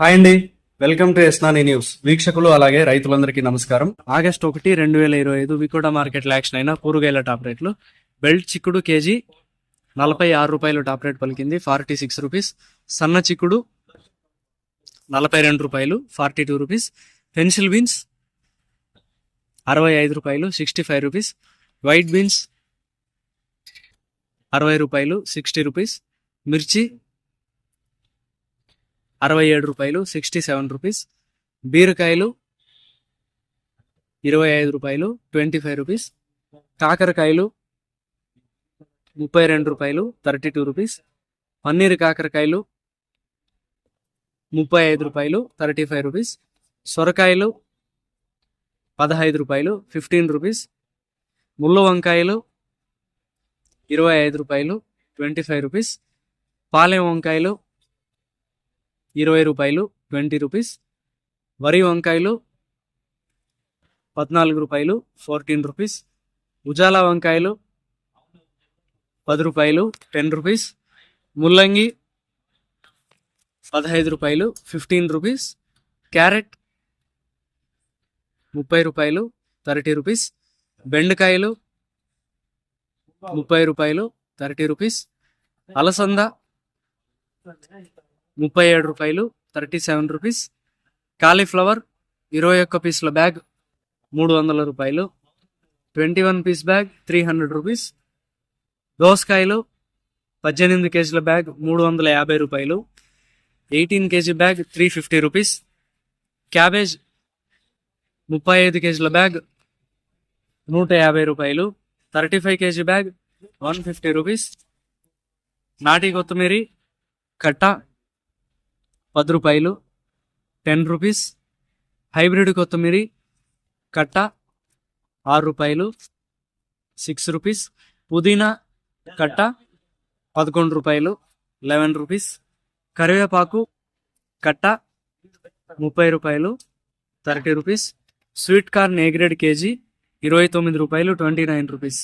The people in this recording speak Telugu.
హాయ్ అండి. వెల్కమ్ టు ఎస్నాని న్యూస్. వీక్షకులు అలాగే రైతులందరికీ నమస్కారం. ఆగస్ట్ ఒకటి రెండు వేల ఇరవై ఐదు వికోట మార్కెట్ యాక్షన్ అయిన కూరగాయల టాప్ రేట్లు. బెల్ట్ చిక్కుడు కేజీ నలభై ఆరు రూపాయలు టాప్ రేట్ పలికింది. Forty six rupees. సన్న చిక్కుడు నలభై రెండు రూపాయలు forty two rupees. Pencil beans అరవై ఐదు రూపాయలు sixty five rupees. White beans అరవై రూపాయలు సిక్స్టీ రూపీస్. మిర్చి అరవై ఏడు రూపాయలు సిక్స్టీ సెవెన్ రూపీస్ బీరకాయలు ఇరవై ఐదు రూపాయలు ట్వంటీ ఫైవ్ రూపీస్ కాకరకాయలు ముప్పై రెండు రూపాయలు థర్టీ టూ రూపీస్ పన్నీర్ కాకరకాయలు ముప్పై ఐదు రూపాయలు థర్టీ ఫైవ్ రూపీస్ సొరకాయలు పదహైదు రూపాయలు ఫిఫ్టీన్ రూపీస్ ముళ్ళు వంకాయలు ఇరవై ఐదు రూపాయలు ట్వంటీ ఫైవ్ రూపీస్ పాలెం వంకాయలు ఇరవై రూపాయలు ట్వంటీ రూపీస్. వరి వంకాయలు పద్నాలుగు రూపాయలు ఫోర్టీన్ రూపీస్. ఉజాలా వంకాయలు పది రూపాయలు టెన్ రూపీస్. ముల్లంగి పదహైదు రూపాయలు ఫిఫ్టీన్ రూపీస్. క్యారెట్ ముప్పై రూపాయలు థర్టీ రూపీస్. బెండకాయలు ముప్పై రూపాయలు థర్టీ రూపీస్. అలసంద ముప్పై ఏడు రూపాయలు థర్టీ సెవెన్ రూపీస్. కాలీఫ్లవర్ ఇరవై ఒక్క పీసుల బ్యాగ్ మూడు వందల రూపాయలు. Twenty one piece bag three hundred rupees. దోసకాయలు పద్దెనిమిది కేజీల బ్యాగ్ మూడు వందల యాభై రూపాయలు. Eighteen KG bag three fifty rupees. Cabbage ముప్పై ఐదు కేజీల బ్యాగ్ నూట యాభై రూపాయలు. Thirty five KG bag one fifty rupees. నాటి కొత్తిమీరి కట్ట పది రూపాయలు టెన్ రూపీస్ హైబ్రిడ్ కొత్తిమీరి కట్ట ఆరు రూపాయలు సిక్స్ రూపీస్ పుదీనా కట్ట పదకొండు రూపాయలు లెవెన్ రూపీస్ కరివేపాకు కట్ట ముప్పై రూపాయలు thirty rupees sweet corn A grade KG ఇరవై తొమ్మిది రూపాయలు ట్వంటీ నైన్ రూపీస్.